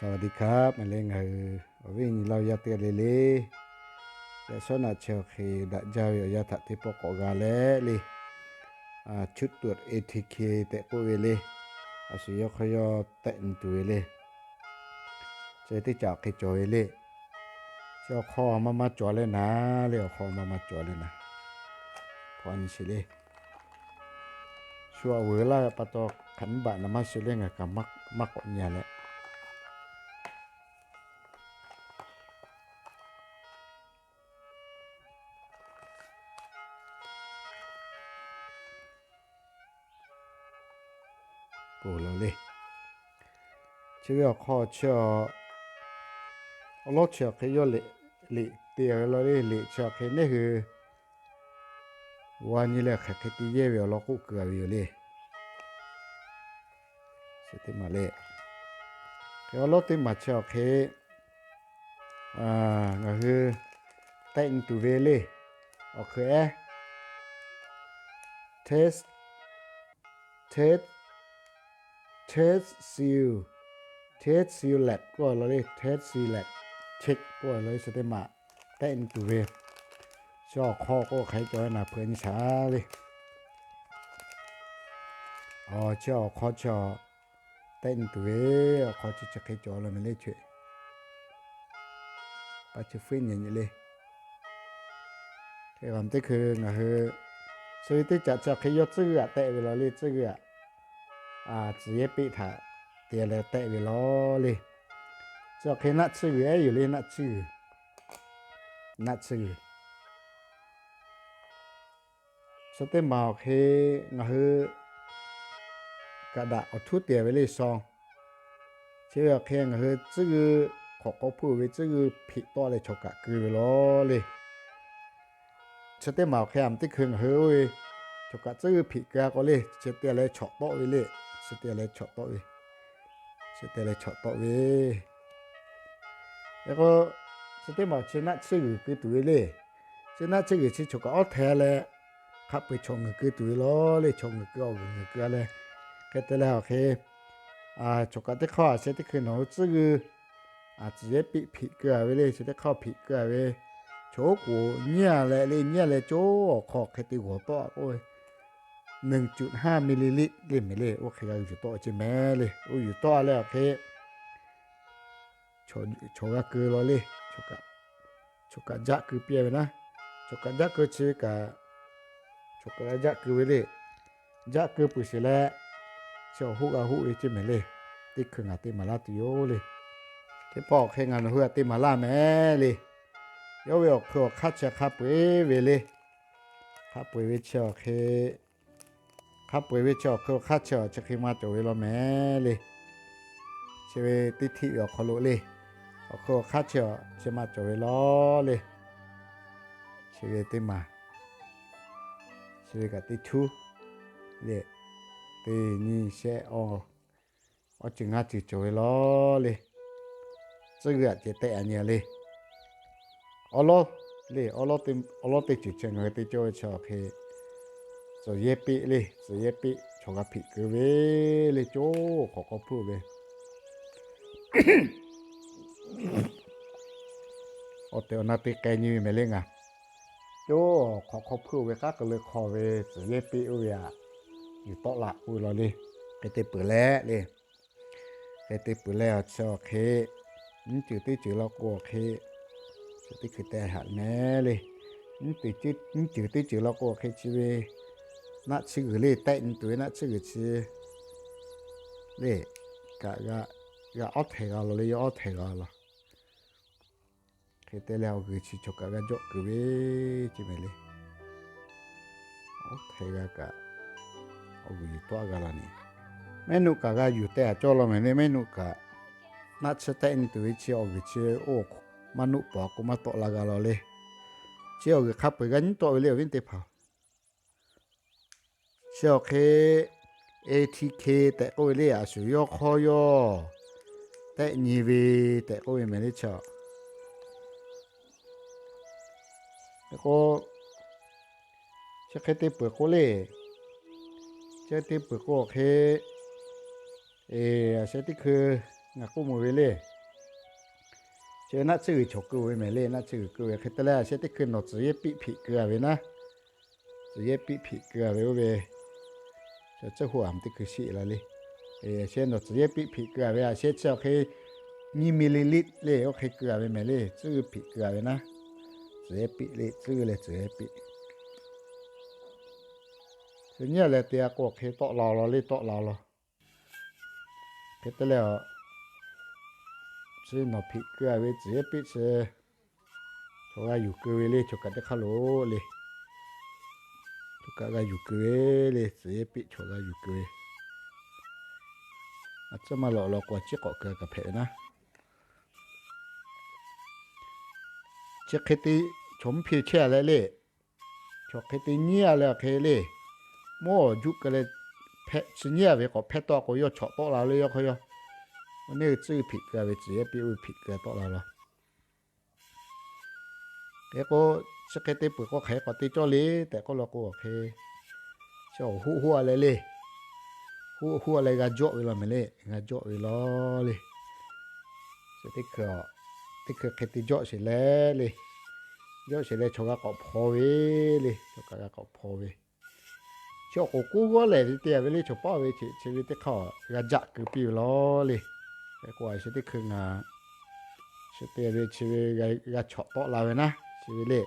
สวัสดีครับมาเล่นเออวิ่งเราอยากเตะเลยเลยแต่ส่วนอาเชียวคือดักเจ้าอยากถัดที่ปกกาแล้วเลยชุดตรวจ ATK แต่กูเวเลยอาศัยขยอแตะตัวเลยเจอที่จับคือจอยเลยเจ้าคอมามาจ่อเลยนะเลี้ยวคอมามาจ่อเลยนะพอนี่สิเลยชัวเวลาปะตอขันบะนมันสิเลงกับมักมักกว่าเนี่ยแหละ ชีวิตข้อเชื่อรถเชื่อเขยลิลิเตียวเราได้ลิเชื่อเขนี่คือวันนี้แหละขคตีเยี่ยวลากูเกือบอยู่เลยสติมาเลยเขารถที่มาเชื่อเขอ่าก็คือแต่งตัวเลยโอเค test test test seal ทสซีแลกก็เราเรียเทสซีเล็กเช็คก็เลยสเตมาแต่อินตูเวฟจอข้อก็ใครจอยนะเพื่อนช้าเลยอ๋อเจ้าข้อจอแต่อินตูเวฟข้อจะจะใครจอยเราไม่เล่เฉยปัจจุบันอย่างนี้เลยที่ผมจะคือนะคือซื้อที่จะจะขยดเสื้อแต่เวลาเรียกเสื้ออ่าเสียปีถ่า เตียเลยเตะเลยล้อเลยจะเคนัดซื้อเอยู่เลยนัดซื้อนัดซื้อสเต็มบอกเฮงเฮกระดาษเอาทุเตียไว้เลยซองเชื่อเคงเฮซื้อขอก็พูดไว้ซื้อผิดตัวเลยชกกะคือล้อเลยสเต็มบอกแคมที่คงเฮเอชกกะซื้อผิดกก็เลยเชื่อเตียเลยชกโตไว้เลยเชื่อเตียเลยชกโตไว้ setelah cok tok we ego sete ma chena chigi ke tuwe le chena chigi chi choka o the le khap pe chong ke tuwe lo le chong ke o ngi ke le ke te le ke a choka te kha se te ke no chigi a zhe pi pi ke a we le se te kha pi ke a we โชกูเนี่ยแหละเลยเนี่ยแหละโจ้ขอแค่ตีหัวต่อโอ้ย 1.5มิลลิลิตรเลยไม่เลยโอเคอยู่ต่อใช่ไหมเลยโอ้อยู่ต่อแล้วโอเคโชโชกะคือรอเลยโชกะโชกะจะคือเปียไปนะโชกะจะคือชื่อกะโชกะจะคือเวเลยจะคือปุ๋ยเสร็จละเชียวหูกับหูไอ้ยใช่มเลยติดขึ้นอะติดมาลาติโยเลยที่ปอกให้งานเฮือติดมาลาแม่เลยเดี๋ยวเวอคือคัดจะคับเวเวเลยคับเวเเชียวเค 카프웨쳐 그 카쳐 저기마저 외로메리 제베 띠티여 콜로리 그 카쳐 제마저 외로리 제베 띠마 제베가 띠투 네 띠니세 어 어찌가 띠저 외로리 저기가 제때 아니야리 얼로 네 얼로 띠 얼로 띠 지쳐 그 띠저 저그 สเยปิเลยสเยปิชงอภิคือเวเลยโจขอก็พูดเวโอเตอนาติแกนี่ไม่เล่นอะโจขอขอพูดเวก็ก็เลยขอเวสเยปิเวียอยู่โต๊ะละอุ้ยเราเลยไอเตเปิดแล้วเลยไอเตเปิดแล้วชอเคนี่จืดตีจืดเรากลัวเคจืดตีคือแต่หัดแม่เลยนี่จืดนี่จืดตีจืดเรากัวเคชีเว นัดชื่อชื่อเลยกะกะกะเอาเถอะเราเลยเอาเถอะเรา cái tê leo gửi chỉ cho cả cái chỗ cứ về chỉ mày lên ô thấy cái cả ô gửi toa cái là nè menu cả cái อยู่แต่ cho lo mày nên menu cả nát sẽ tên từ chỉ ô gửi chỉ ô mà nụ bỏ cũng mà to là cái lo lên chỉ ô gửi khắp cái gắn to lên bên tê phao chỉ ô cái ATK แต่โอ้ยเลยอ่ะสุยอคอยอแต่นี่เวแต่โอ้ยไม่ได้ชอบ แล้วก็จะแค่ตีเปลือกโคเล่จะตีเปลือกโค จะจะหัวมที่คือสีละเลยเอเช่นเราจะเรียกปผีเกลือไปเช่นเจ้าเคยนี่มิลลิลิตรเลยโอเคเกลือไปไหมเลยซื้อผีเกลือไปนะเสีปเลยซื้อเลยเสียปีทีนี้เลยเตียกวกเคตอเราเราเลยตอเราเราเคตแล้วซื้อหนอผีเกลือไปเสีปีเสียเพราะว่าอยู่เกลือเลยจบกันได้ขั้าโลเลย かが行方ですえぴちょが行方あつまろろこちこかがぺなちけてちょんぴちゃれれちょけてにやれけれもうじゅかれぺちにやべこぺとこよちょとられよこよ那个最撇个位置也比我撇个多了咯。一个。 สเก็ตปุ๋ยก็แค่ก็ตีจ้อเลยแต่ก็เราก็โอเคเจ้าหัวหัวอะไรเลยหัวหัวอะไรกันจ่อเวลาไม่เลยกันจ่อเวลาเลยจะติดเกลือติเกลือแค่ตีจ่อเสร็จแล้วเลยจ่อเสร็จแล้วชกก็พอเวเลยชกก็พอเว cho cô cô có lẽ thì tiền với lấy cho bao với chị chị với tới khó gà dạ cứ biểu lo đi cái quả sẽ tới khưng à sẽ tiền với chị với gà gà chọ to là vậy na chị với lệ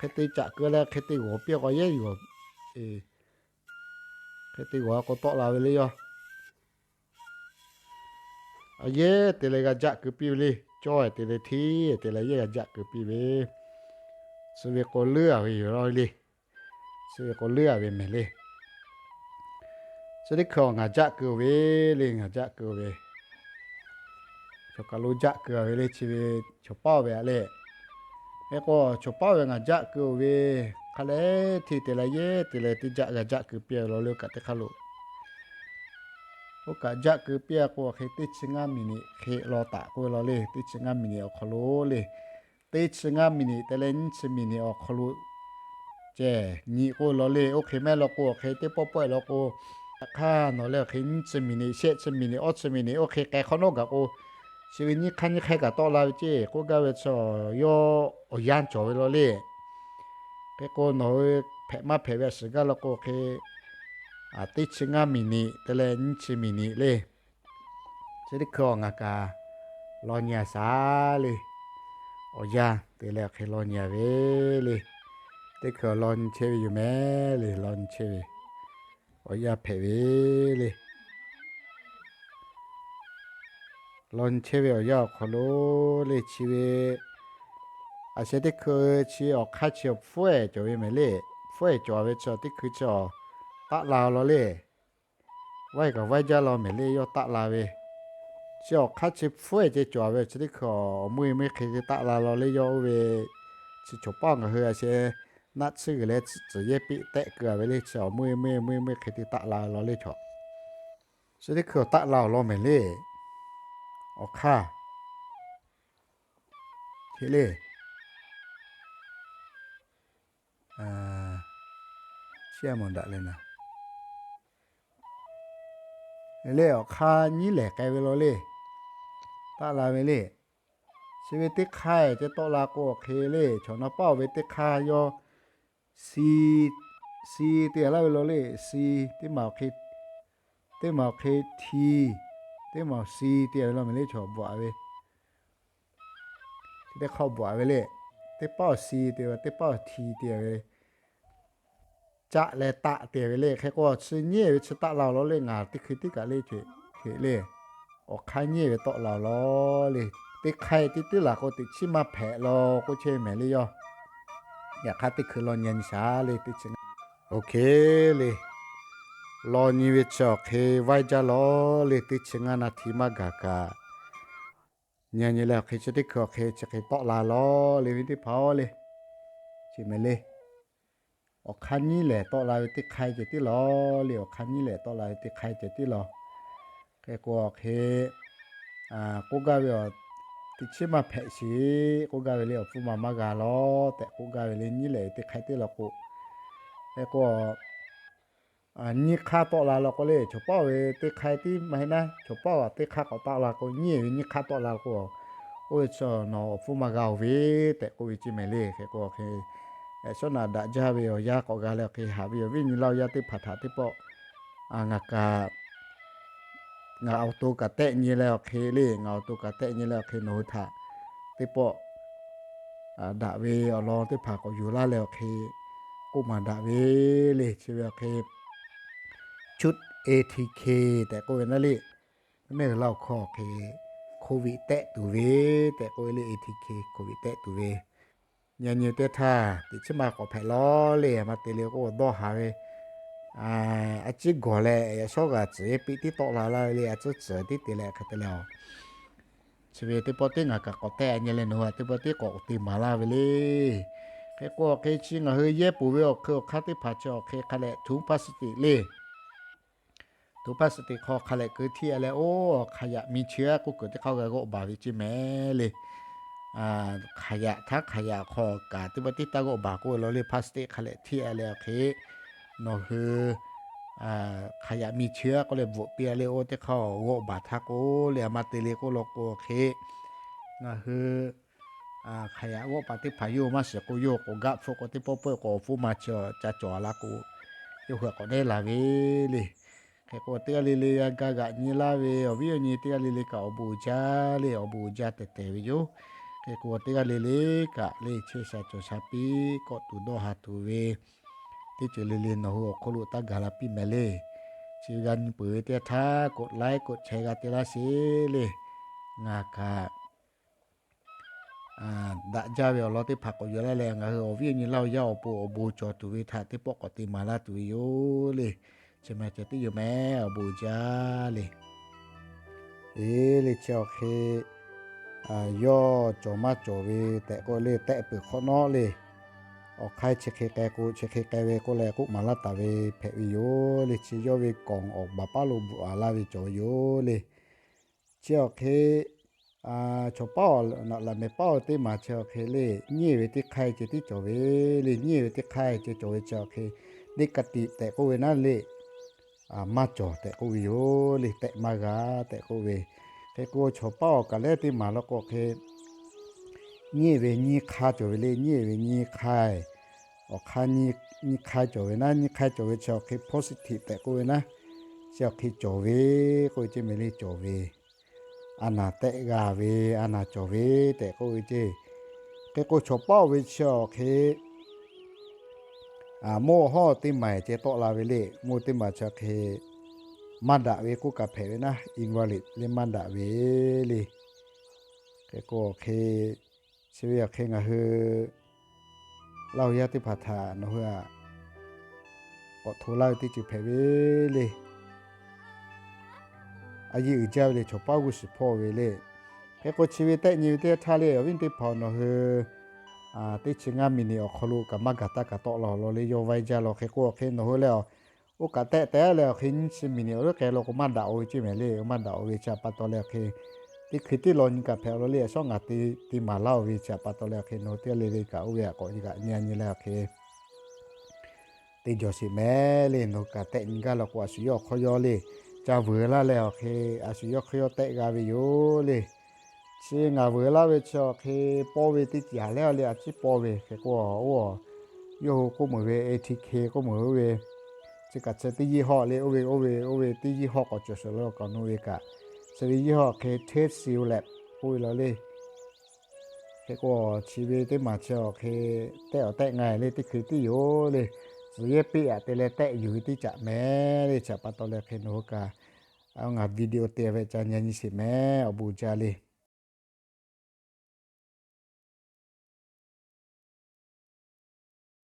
cái tay chả cơ là cái tay gỗ bia có gì gỗ cái tay gỗ có to là vậy rồi à ye thì lấy cái chả cơ bia đi cho thì lấy thi thì lấy cái chả cơ bia về sự việc có lừa thì rồi đi sự việc có lừa về mình đi sự việc không ngã chả cơ về liền ngã chả cơ về cho cả lũ chả cơ về đi chỉ về cho bao về lại เอก็ชอบป้าเวงอาจักคือเวคาเลที่เตลเยติเลติจักจะจะคือเปียเราเลือกกัดเตคาลุโอกาจักคือเปียก็เคติชงามินิเครอตะกูเราเลยติชงามินิอคาลุเลยติชงามินิเตเลนชมินิอคาลุเจนี่กูเราเลยโอเคแม่เรากูเคติปอปอยเราก็ข้าเนาะแล้วเห็นชมินิเชชมินิออชมินิโอเคแกเขาโนกะโอ ชีวิตนี้คันนี้ใครกับตัวเราเจ้กูก็เวชโยโอยานจ่อไปเลยแกกูหนอแพ้มาแพ้เวสก็แล้วกูเคอาติชิงามินิแต่ลยนี่ชิมินิเลยจะได้ครองอากาลอนยาสาเลยโอ้ยาแต่แล้วเคลอนยาเวเลยแต่เคลอนเชวอยู่แม่เลยลอนเชว ở nhà phải về đi lon chế về ở nhà khó lô đi chế về à sẽ đi cứ chỉ ở khai chỉ phơi cho về mấy lệ phơi cho về cho đi cứ cho tạ lao lo lệ vậy cái vậy giờ lo mấy lệ yêu tạ lao về chỉ ở khai chỉ phơi cho cho về chỉ đi cứ mỗi mấy cái tạ lao lo lệ yêu về chỉ cho bao người hơi sẽ 那这个嘞直直接比带个为嘞小妹妹妹妹开的大拉老嘞瞧，这里可大拉老没嘞， ออกค่าเทเล่เชื่อมันดะเลยนะเทเล่ออกค่านี่แหละไกลเวลเลยตาลาเวเล่ชีวิตติค่ายจะโตลาโกเคเล่ชนเป้าเวติคายอซีซีเตียลาเวลเล่ซีที่หมาคิดที่หมาคิดที lo me le cho bo ave te kho bo ave le te pa si te te pa thi tia ve cha le ta tia ve le khe ko chi nie ve chi ta la lo le nga ti khi ti ka le che che le o kha nie ve to la lo le te khai ti ti la ko ti chi ma phe lo ko che me le yo อยากคัดติคือรอนยันชาเลยติชิงโอเคเลย ลอนิเวชอกเฮไว้จะลอเลติชงานาทิมากากาเนี่ยนี่แล้วเคจะได้ขอเคจะเคปอลาลอเลวิติพอเลยจิเมเลยออกคันนี้แหละตอลาติใครจะติลอเลียวคันนี้แหละตอลาติใครจะติลอแกกวอกเฮอ่ากูกาเวติชิมาแพชีกูกาเวเลียวฟูมามากาลอแต่กูกาเวเลนี่แหละติใครติลอกูแกกวอก khá có tạo là cô nhiều như khá to là cô โอ้ยชอเนาะฟูมาเกาวเวแต่กูวิจิเมเล่แค่ก็คือชอนาดาจาเวียยาก็กาแล้วคือหาเวียวิญเรายาติผัดหาติปออ่างกางาเอาตัวกะแตะนี่แล้วเคเล่งาเอาตัวกะแตะนี่แล้วเคโนทะติปออ่าดาเวเอาลองติผักก็อยู่ล่าแล้วเคกูมาดาเวเลยชีวิตเค ชุด ATK แต่ก็เป็นนั่นเลยไม่เล่าข้อเคโควิดแตะตูเวแต่ก็เลย ATK โควิดแตะตูเวยันเยเตท่าติดชมาก็แผ่ล้อเลยมาเตเลียก็ดอหาเวอ่าอาจิกอแลยชอกาจีปีที่ตอลาลาเลยอาจิเจอที่เตลียคัตเลียวชีวิตที่ปอติงากะก็แต่เนี่ยเลยนัวที่ปอติก็ติมาลาเวเลยแค่ก็แค่ชิงอะเฮ้ยเย่ปูเวอคือคัติพัชอแค่คันแหละถุงพลาสติกเลย ตัวพลาสติกคอขลักเกิดที่อะไรโอ้ขยะมีเชื้อกูเกิดที่เข้ากับก็บาวิจิแม่เลยอ่าขยะทักขยะคอกาที่บัติตาก็บากูเราเลยพลาสติกขลักที่อะไรโอเคเนาะคืออ่าขยะมีเชื้อก็เลยบวเปียเลยโอ้ที่เข้าโอบาทักโอ้เลยมาเตเลก็โลกโอเคเนาะคืออ่าขยะโอปฏิพายุมาเสกูโยกกับฟกที่ปเปอร์กฟูมาเจอจะจ่อละกูยกหัวก็ได้ละเวเลย ke ko te ali le ga ga ni la ve o vi ni te ali le ka obu ja le obu ja te te vi yo ke ko te ali le ka le che sa cho sa pi ko tu do ha tu ve te che le le no ho ko lu ta ga la pi me le chi gan pu te tha ko like ko che ga te la se le nga ka à đã ra về lo tới phạt có giờ lại là ở viên như lau dao bộ bộ cho tụi thà tới bọc có tìm mà la tụi yo le ใช่ไหมจะตีอยู่แม่บูจาเลยเอเลยเจ้าเคอ่าย่อจอมาจอเวแต่ก็เลยแตะเปิดข้อนอเลยออกใครเช็คแกกูเช็คแกเวก็เลกูมาลาตาเวเพวิโยเลยชิโยเวกองออกบาป้าลูบัวลาเวจอโยเลยเจ้าเคอ่าชอป้อนะละไม่ป้อที่มาเจ้าเคเลยนี่เวที่ใครจะที่จอเวเลยนี่เวที่ใครจะจอเวเจ้าเคดิกติแต่ก็เวนั่นเลย à mà cho tại cô vì ô li tại mà gà tại cô về cái cô cho bao cả lẽ thì mà nó có cái nhẹ về nhẹ khá cho về nhẹ về nhẹ khai ở khá nhẹ nhẹ khai cho về na nhẹ khai cho về cho cái positive tại cô về na cho cái cho về cô chỉ mới lấy cho về anh à tại gà về anh à cho về tại cô về chứ cái cô cho bao โมห่อติใหม่เจโตลาเวเลโมติมาชะเคมันดาเวกูกับเพเวนะอินวาลิดเลมันดาเวเลเคก็เคเสียเคงะเฮเรายาติพัฒนาเนาะอโทลาติจิเพเวเลอายุเจ้าเลยชอบป้ากุสิพ่อเวเลเคก็ชีวิตแต่นิวเตทาเลวินติพอนเอ่าติชิงามินิอคลูกับมากาตากาโตหลอหล่อเลิโยไวจาลอเคกัวเคโนหัวเลอโอกะเตะเตะเลอขินชิมินิอแก่คลอมาดาโอจิเมลีมาดาโอวิชาปาตอเลเที่คิดที่หลอนกับเพลอเลช่องอาติติมาเล่าวิชาปาตอเลเคโนเตเลเลกาอุเวกอยิกาเนียนิเลเคติจอสิเมเลนกะเตะนก็าลอกว่าสุยอคอยอเลจะเวรละเลอเคอาสุยอคอยอเตะกาวิโยเล ชีงาเวลาเวชอคือปอเวติจาแล้วเลยชีปอเวแกก็ว่าโยกมือเวเอทีเคก็มือนเวจะกัดเสตียี่ห้อเลยโอเวโอเวโอเวตียี่ห้อก็จะสลอกนูเวกะสตียี่ห้อเคเทสซิลแลบอุ้ยเราเลยแกก็ชีวิตมาเชอเคแต่เอาแต่ไงเลยที่คือที่อยู่เลยสุยปีอะเตเลแต่อยู่ที่จะแม่เลยจะปัตตอเลเคโนกาเอางาวิดีโอเตะไปจานยันสิแม่เอาบูจาเลย